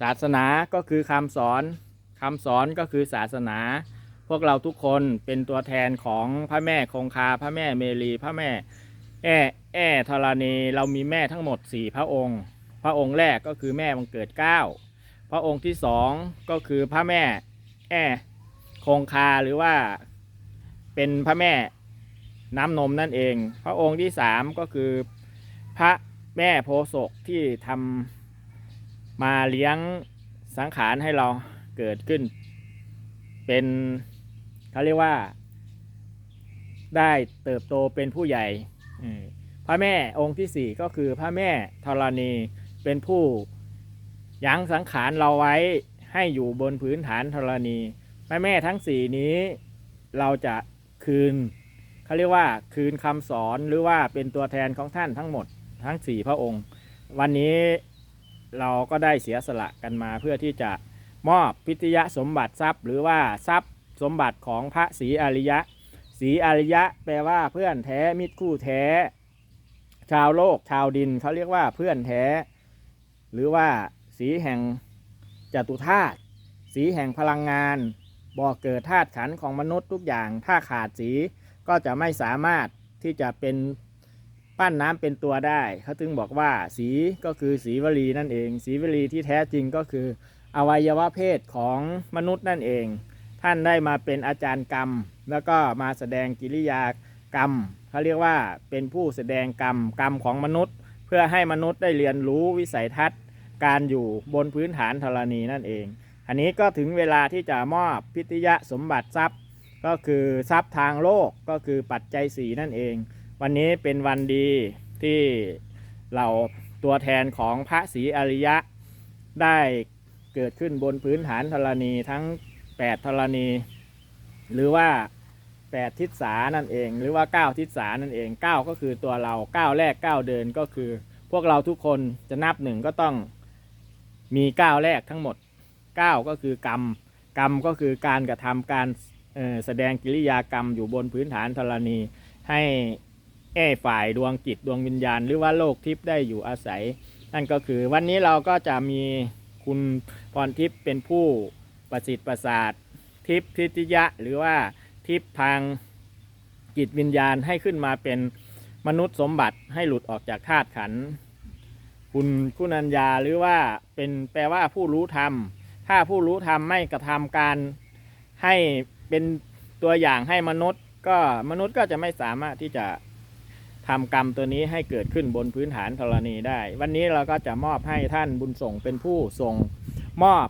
ศาสนาก็คือคำสอนคำสอนก็คือศาสนา พวกเราทุกคนเป็นตัวแทนของพระแม่คงคาพระแม่เมรีพระแม่แอ่แอ่ธรณีเรามีแม่ทั้งหมดสี่พระองค์ พระองค์แรกก็คือแม่บังเกิดเก้าพระองค์ที่สองก็คือพระแม่แอ่คงคาหรือว่าเป็นพระแม่น้ำนมนั่นเอง พระองค์ที่สามก็คือพระ แม่โพศกที่ทำมาเลี้ยงสังขารให้เราเกิดขึ้น เป็นเขาเรียกว่า ได้เติบโตเป็นผู้ใหญ่พระแม่องค์ที่สี่ก็คือพระแม่ธรณีเป็นผู้ยั้งสังขารเราไว้ให้อยู่บนพื้นฐานธรณีพระแม่ทั้งสี่นี้เราจะคืนเขาเรียกว่าคืนคำสอนหรือว่าเป็นตัวแทนของท่านทั้งหมด ทั้งสี่พระองค์ วันนี้เราก็ได้เสียสละกันมาเพื่อที่จะมอบพิทยสมบัติทรัพย์ หรือว่าทรัพย์สมบัติของพระศรีอริยะศรีอริยะ แปลว่าเพื่อนแท้มิตรคู่แท้ ชาวโลกชาวดินเขาเรียกว่าเพื่อนแท้ หรือว่าสีแห่งจตุธาตุสีแห่งพลังงานบ่อเกิดธาตุขันธ์ของมนุษย์ทุกอย่าง ถ้าขาดสีก็จะไม่สามารถที่จะเป็น ปั้นน้ำเป็นตัวได้เขาถึงบอกว่าสีก็คือสีวลีนั่นเอง สีวลีที่แท้จริงก็คือ อวัยวะเพศของมนุษย์นั่นเอง ท่านได้มาเป็นอาจารย์กรรม แล้วก็มาแสดงกิริยากรรมเขาเรียกว่าเป็นผู้แสดงกรรมกรรมของมนุษย์ เพื่อให้มนุษย์ได้เรียนรู้วิสัยทัศน์ การอยู่บนพื้นฐานธรณีนั่นเอง อันนี้ก็ถึงเวลาที่จะมอบพิทยสมบัติทรัพย์ ก็คือทรัพย์ทางโลกก็คือปัจจัยสีนั่นเอง วันนี้เป็นวันดีที่เราตัวแทนของพระศรีอริยะ ได้เกิดขึ้นบนพื้นฐานธรณีทั้ง 8 ธรณี หรือว่า 8 ทิศสานั่นเอง หรือว่า 9 ทิศสานั่นเอง 9 ก็คือตัวเรา 9 แรก 9 เดินก็คือ พวกเราทุกคนจะนับหนึ่งก็ต้องมี 9 แรกทั้งหมด 9 ก็คือกรรม กรรมก็คือการกระทำการแสดงกิริยากรรมอยู่บนพื้นฐานธรณีให้ แอ้ฝ่ายดวงจิตดวงวิญญาณ หรือว่าโลกทิพย์ได้อยู่อาศัย นั่นก็คือวันนี้เราก็จะมีคุณพรทิพย์เป็นผู้ประสิทธิ์ประสาททิพย์ทิทยะ หรือว่าทิพย์ทางจิตวิญญาณให้ขึ้นมาเป็นมนุษย์สมบัติให้หลุดออกจากธาตุขันคุณคุณัญญาหรือว่าเป็นแปลว่าผู้รู้ธรรม ถ้าผู้รู้ธรรมไม่กระทำการให้เป็นตัวอย่างให้มนุษย์ ก็มนุษย์ก็จะไม่สามารถที่จะ ทำกรรมตัวนี้ให้เกิดขึ้นบนพื้นฐานธรณีได้ วันนี้เราก็จะมอบให้ท่านบุญส่งเป็นผู้ส่งมอบ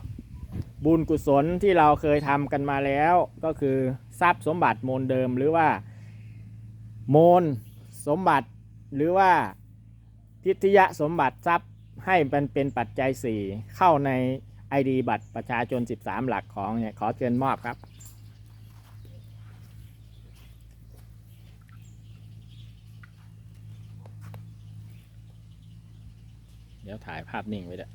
บุญกุศลที่เราเคยทำกันมาแล้ว ก็คือทรัพย์สมบัติโมลเดิมหรือว่าโมลสมบัติหรือว่าทิทยสมบัติทรัพย์ให้มันเป็นปัจจัย 4 เข้าใน ID บัตรประชาชน 13 หลักของเนี่ยขอเชิญมอบครับ เดี๋ยวถ่ายภาพนิ่งไว้ด้วย